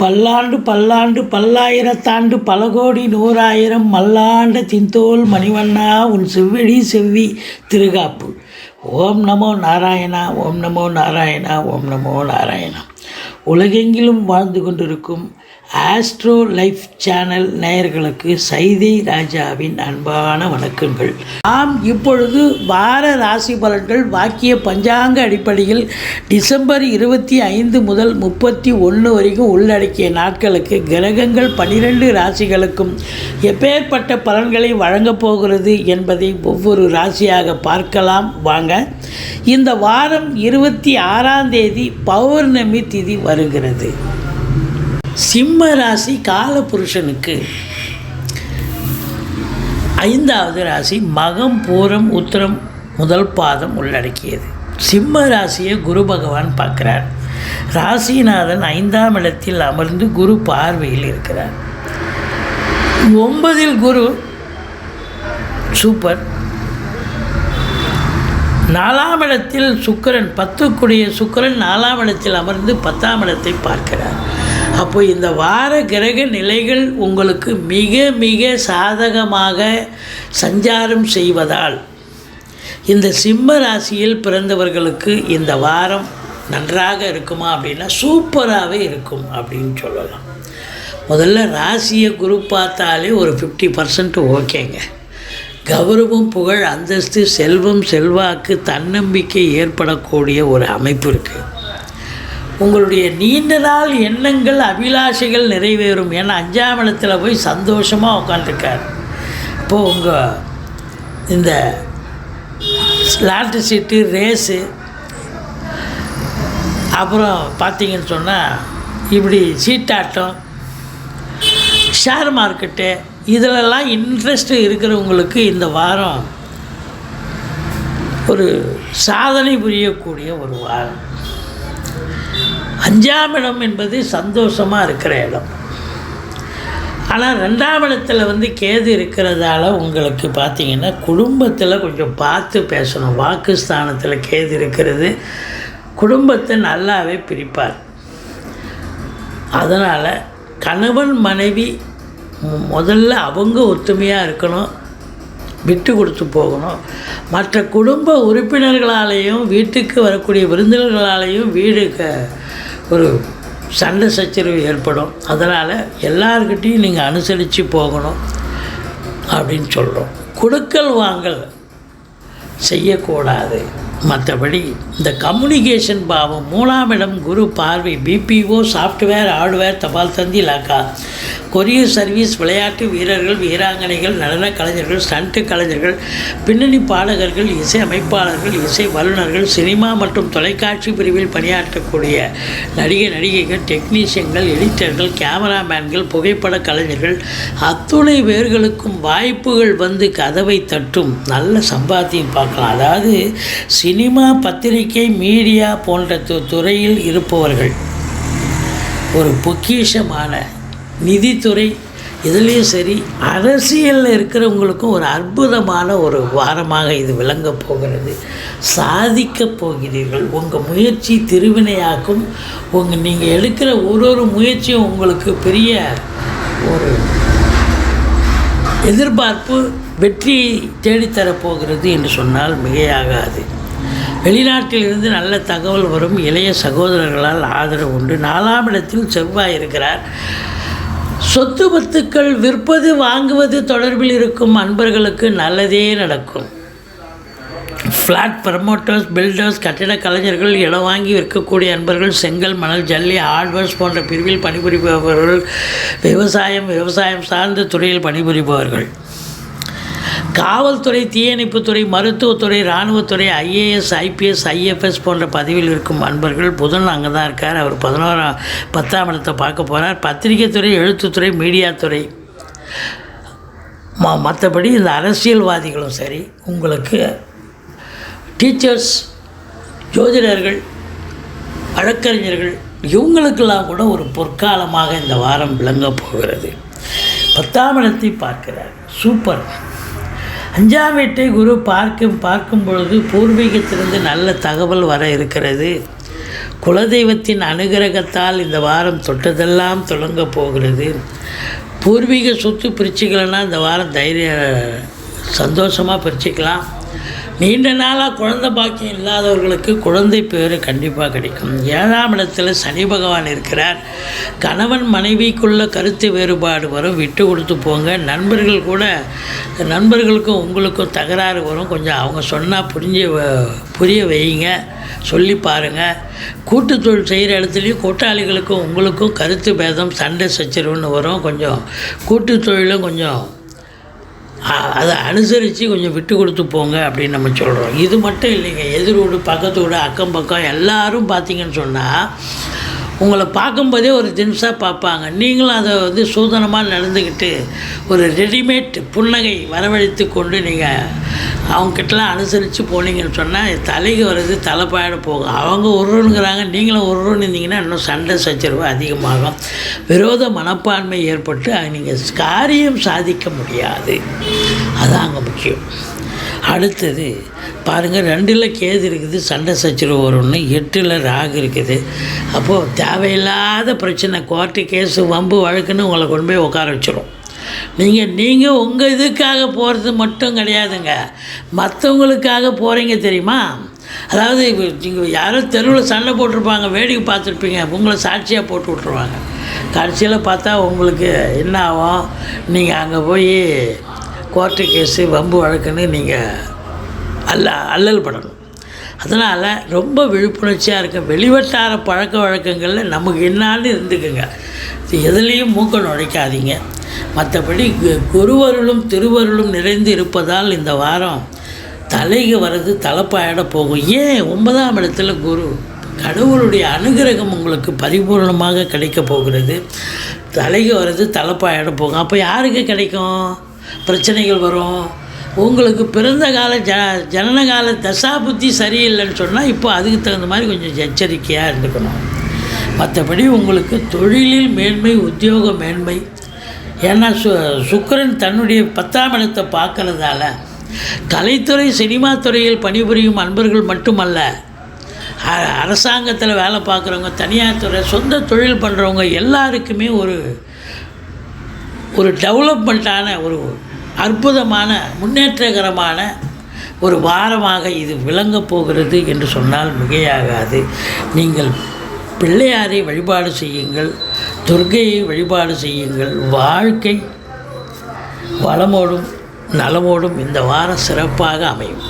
பல்லாண்டு பல்லாண்டு பல்லாயிரத்தாண்டு பல கோடி நூறாயிரம் மல்லாண்ட தின்தோல் மணிவண்ணா உன் செவ்விழி செவ்வி திருகாப்பு. ஓம் நமோ நாராயணா ஓம் நமோ நாராயணா ஓம் நமோ நாராயணா. உலகெங்கிலும் வாழ்ந்து கொண்டிருக்கும் ஆஸ்ட்ரோ லைஃப் சேனல் நேயர்களுக்கு சைதை ராஜாவின் அன்பான வணக்கங்கள். நாம் இப்பொழுது வார ராசி பலன்கள் வாக்கிய பஞ்சாங்க அடிப்படையில் டிசம்பர் இருபத்தி ஐந்து முதல் முப்பத்தி ஒன்று வரைக்கும் உள்ளடக்கிய நாட்களுக்கு கிரகங்கள் பனிரெண்டு ராசிகளுக்கும் எப்பேற்பட்ட பலன்களை வழங்கப் போகிறது என்பதை ஒவ்வொரு ராசியாக பார்க்கலாம். வாங்க. இந்த வாரம் இருபத்தி ஆறாம் தேதி பௌர்ணமி திதி வருகிறது. சிம்ம ராசி காலபுருஷனுக்கு ஐந்தாவது ராசி மகம் பூரம் உத்திரம் முதல் பாதம் உள்ளடக்கியது. சிம்ம ராசியை குரு பகவான் பார்க்குறார். ராசிநாதன் ஐந்தாம் இடத்தில் அமர்ந்து குரு பார்வையில் இருக்கிறார். ஒன்பதில் குரு சூப்பர். நாலாம் இடத்தில் சுக்கிரன் பத்துக்குடிய சுக்கிரன் நாலாம் இடத்தில் அமர்ந்து பத்தாம் இடத்தை பார்க்கிறார். அப்போ இந்த வார கிரக நிலைகள் உங்களுக்கு மிக மிக சாதகமாக சஞ்சாரம் செய்வதால் இந்த சிம்ம ராசியில் பிறந்தவர்களுக்கு இந்த வாரம் நன்றாக இருக்குமா அப்படின்னா சூப்பராகவே இருக்கும் அப்படின்னு சொல்லலாம். முதல்ல ராசியை குரு பார்த்தாலே ஒரு ஃபிஃப்டி பர்சன்ட் ஓகேங்க. கௌரவம் புகழ் அந்தஸ்து செல்வம் செல்வாக்கு தன்னம்பிக்கை ஏற்படக்கூடிய ஒரு அமைப்பு இருக்குது உங்களுடைய நீண்ட நாள் எண்ணங்கள் அபிலாஷைகள் நிறைவேறும். ஏன்னா அஞ்சாம் இடத்துல போய் சந்தோஷமாக உட்காந்துருக்கார் இப்போது உங்கள் இந்த லாட்ரி சீட்டு ரேஸு அப்புறம் பார்த்தீங்கன்னு சொன்னால் இப்படி சீட்டாட்டம் ஷேர் மார்க்கெட்டு இதிலெல்லாம் இன்ட்ரெஸ்ட் இருக்கிறவங்களுக்கு இந்த வாரம் ஒரு சாதனை புரியக்கூடிய ஒரு வாரம். அஞ்சாம் இடம் என்பது சந்தோஷமாக இருக்கிற இடம். ஆனால் ரெண்டாம் இடத்துல வந்து கேது இருக்கிறதால உங்களுக்கு பார்த்தீங்கன்னா குடும்பத்தில் கொஞ்சம் பார்த்து பேசணும். வாக்குஸ்தானத்தில் கேது இருக்கிறது குடும்பத்தை நல்லாவே பிரிப்பார். அதனால் கணவன் மனைவி முதல்ல அவங்க ஒத்துமையாக இருக்கணும் விட்டு கொடுத்து போகணும். மற்ற குடும்ப உறுப்பினர்களாலேயும் வீட்டுக்கு வரக்கூடிய விருந்தினர்களாலேயும் வீடு ஒரு சண்டை சச்சரவு ஏற்படும். அதனால் எல்லார்கிட்டேயும் நீங்கள் அனுசரித்து போகணும் அப்படின்னு சொல்கிறோம் கொடுக்கல் வாங்கல் செய்யக்கூடாது. மற்றபடி இந்த கம்யூனிகேஷன் பாவம் மூணாம் இடம் குரு பார்வை பிபிஓ சாஃப்ட்வேர் ஹார்ட்வேர் தபால் தந்தி லாக்கா. கொரியர் சர்வீஸ் விளையாட்டு வீரர்கள் வீராங்கனைகள் நடன கலைஞர்கள் ஸ்டண்ட்டு கலைஞர்கள் பின்னணி பாடகர்கள் இசை அமைப்பாளர்கள் இசை வல்லுநர்கள் சினிமா மற்றும் தொலைக்காட்சி பிரிவில் பணியாற்றக்கூடிய நடிகை நடிகைகள் டெக்னீஷியன்கள் எடிட்டர்கள் கேமராமேன்கள் புகைப்பட கலைஞர்கள் அத்துணை பேர்களுக்கும் வாய்ப்புகள் வந்து கதவை தட்டும். நல்ல சம்பாத்தியம் பார்க்கலாம். அதாவது சி சினிமா பத்திரிகை மீடியா போன்ற துறையில் இருப்பவர்கள். ஒரு பொக்கிஷமான நிதித்துறை இதுலேயும் சரி அரசியலில் இருக்கிறவங்களுக்கும் ஒரு அற்புதமான ஒரு வாரமாக இது விளங்கப் போகிறது. சாதிக்கப் போகிறீர்கள். உங்கள் முயற்சி திருவினையாக்கும். உங்கள் நீங்கள் எடுக்கிற ஒரு ஒரு முயற்சியும் உங்களுக்கு பெரிய ஒரு எதிர்பார்ப்பு வெற்றியை தேடித்தரப் போகிறது என்று சொன்னால் மிகையாகாது. வெளிநாட்டிலிருந்து நல்ல தகவல் வரும் இளைய சகோதரர்களால் ஆதரவு உண்டு. நாலாம் இடத்தில் செவ்வாய் இருக்கிறார். சொத்து பத்துக்கள் விற்பது வாங்குவது தொடர்பில் இருக்கும் அன்பர்களுக்கு நல்லதே நடக்கும். ஃப்ளாட் ப்ரமோட்டர்ஸ் பில்டர்ஸ் கட்டிட கலைஞர்கள் இடம் வாங்கி விற்கக்கூடிய அன்பர்கள் செங்கல் மணல் ஜல்லி ஹார்ட்வேர்ஸ் போன்ற பிரிவில் பணிபுரிபவர்கள் விவசாயம் விவசாயம் சார்ந்த துறையில் பணிபுரிபவர்கள். காவல்துறை தீயணைப்புத்துறை மருத்துவத்துறை இராணுவத்துறை ஐஏஎஸ் ஐபிஎஸ் ஐஎஃப்எஸ் போன்ற பதவியில் இருக்கும் அன்பர்கள் புதன் அங்கே தான் இருக்கார். அவர் பதினோராம் பத்தாம் இடத்தை பார்க்க போகிறார் பத்திரிகை துறை எழுத்துத்துறை மீடியாத்துறை. ம மற்றபடி இந்த அரசியல்வாதிகளும் சரி உங்களுக்கு டீச்சர்ஸ் ஜோதிடர்கள் வழக்கறிஞர்கள் இவங்களுக்கெல்லாம் கூட ஒரு பொற்காலமாக இந்த வாரம் விளங்க போகிறது. பத்தாம் இடத்தை பார்க்கிறார். சூப்பர். அஞ்சாம் வீட்டை குரு பார்க்கும் பார்க்கும் பொழுது பூர்வீகத்திலிருந்து நல்ல தகவல் வர இருக்கிறது. குலதெய்வத்தின் அனுகிரகத்தால் இந்த வாரம் தொட்டதெல்லாம் தொடங்க போகிறது. பூர்வீக சொத்து பிரிச்சுக்கலன்னா இந்த வாரம் தைரிய சந்தோஷமாக பிரிச்சுக்கலாம். நீண்ட நாளாக குழந்தை பாக்கியம் இல்லாதவர்களுக்கு குழந்தை பேர் கண்டிப்பாக கிடைக்கும். ஏழாம் இடத்தில் சனி பகவான் இருக்கிறார். கணவன் மனைவிக்குள்ள கருத்து வேறுபாடு வரும். விட்டு கொடுத்து போங்க. நண்பர்கள் கூட நண்பர்களுக்கும் உங்களுக்கும் தகராறு வரும். கொஞ்சம் அவங்க சொன்னால் புரிஞ்சு வ- புரிய வைங்க. சொல்லி பாருங்கள் கூட்டு தொழில் செய்கிற இடத்துலையும் கூட்டாளிகளுக்கும் உங்களுக்கும் கருத்து பேதம் சண்டை சச்சரவுன்னு வரும். கொஞ்சம் கூட்டு தொழிலும் கொஞ்சம் அதை அனுசரித்து கொஞ்சம் விட்டு கொடுத்து போங்க அப்படின்னு நம்ம சொல்கிறோம் இது மட்டும் இல்லைங்க. எதிர் வீடு பக்கத்து வீடு அக்கம் பக்கம் எல்லாரும் பார்த்தீங்கன்னு சொன்னால் உங்களை பார்க்கும்போதே ஒரு தின்ஸாக பார்ப்பாங்க. நீங்களும் அதை வந்து சூதனமாக நடந்துக்கிட்டு ஒரு ரெடிமேட் புன்னகை வரவழைத்து கொண்டு நீங்கள் அவங்கக்கிட்டலாம் அனுசரித்து போனீங்கன்னு சொன்னால் தலைக்கு வர்றது தலைப்பாயிட போகும் அவங்க ஒருவனுங்கிறாங்க நீங்களும் ஒருவன் இருந்தீங்கன்னா இன்னும் சண்டை சச்சரவு அதிகமாகும். விரோத மனப்பான்மை ஏற்பட்டு நீங்கள் காரியம் சாதிக்க முடியாது. அதான் அங்கே முக்கியம். அடுத்தது பாருங்கள் ரெண்டில் கேது இருக்குது சண்டை சச்சரவு வரும்னு. எட்டில் ராகு இருக்குது. அப்போது தேவையில்லாத பிரச்சனை கோர்ட்டு கேஸு வம்பு வழக்குன்னு உங்களை கொண்டு போய் உட்கார வச்சிடும் நீங்கள் நீங்கள் உங்கள் இதுக்காக போகிறது மட்டும் கிடையாதுங்க. மற்றவங்களுக்காக போகிறீங்க தெரியுமா? அதாவது நீங்கள் யாரோ தெருவில் சண்டை போட்டிருப்பாங்க வேடிக்கை பார்த்துருப்பீங்க உங்களை சாட்சியாக போட்டு விட்ருவாங்க கடைசியில் பார்த்தா உங்களுக்கு என்ன ஆகும்? நீங்கள் அங்கே போய் கோர்ட்டு கேஸு வம்பு வழக்குன்னு நீங்கள் அல்ல அல்லல் படணும். அதனால் ரொம்ப விழிப்புணர்ச்சியாக இருக்கும் வெளிவட்டார பழக்க வழக்கங்களில் நமக்கு என்னான்னு இருந்துக்குங்க. எதுலேயும் மூக்க நுழைக்காதீங்க. மற்றபடி கு- குருவருளும் திருவருளும் நிறைந்து இருப்பதால் இந்த வாரம் தலைக்கு வர்றது தலைப்பாயிட போகும். ஏன்? ஒன்பதாம் இடத்துல குரு கடவுளுடைய அனுகிரகம் உங்களுக்கு பரிபூர்ணமாக கிடைக்க போகிறது. தலைக்கு வர்றது தலைப்பாயிட போகும். அப்போ யாருக்கு கிடைக்கும்? பிரச்சனைகள் வரும். உங்களுக்கு பிறந்த கால ஜ ஜனனகால தசாபுத்தி தசா புத்தி சரியில்லைன்னு சொன்னால் இப்போ அதுக்கு தகுந்த மாதிரி கொஞ்சம் எச்சரிக்கையாக இருந்துக்கணும். மற்றபடி உங்களுக்கு தொழிலில் மேன்மை உத்தியோக மேன்மை ஏன்னா சு சுக்கரன் தன்னுடைய பத்தாம் இடத்தை பார்க்கறதால கலைத்துறை சினிமா துறையில் பணிபுரியும் அன்பர்கள் மட்டுமல்ல அ- அரசாங்கத்தில் வேலை பார்க்குறவங்க தனியார் துறை சொந்த தொழில் பண்ணுறவங்க எல்லாருக்குமே ஒரு ஒரு டெவலப்மெண்ட்டான ஒரு அற்புதமான முன்னேற்றகரமான ஒரு வாரமாக இது விளங்கப் போகிறது என்று சொன்னால் மிகையாகாது. நீங்கள் பிள்ளையாரை வழிபாடு செய்யுங்கள் துர்க்கையை வழிபாடு செய்யுங்கள். வாழ்க்கை வளமோடும் நலமோடும் இந்த வாரம் சிறப்பாக அமையும்.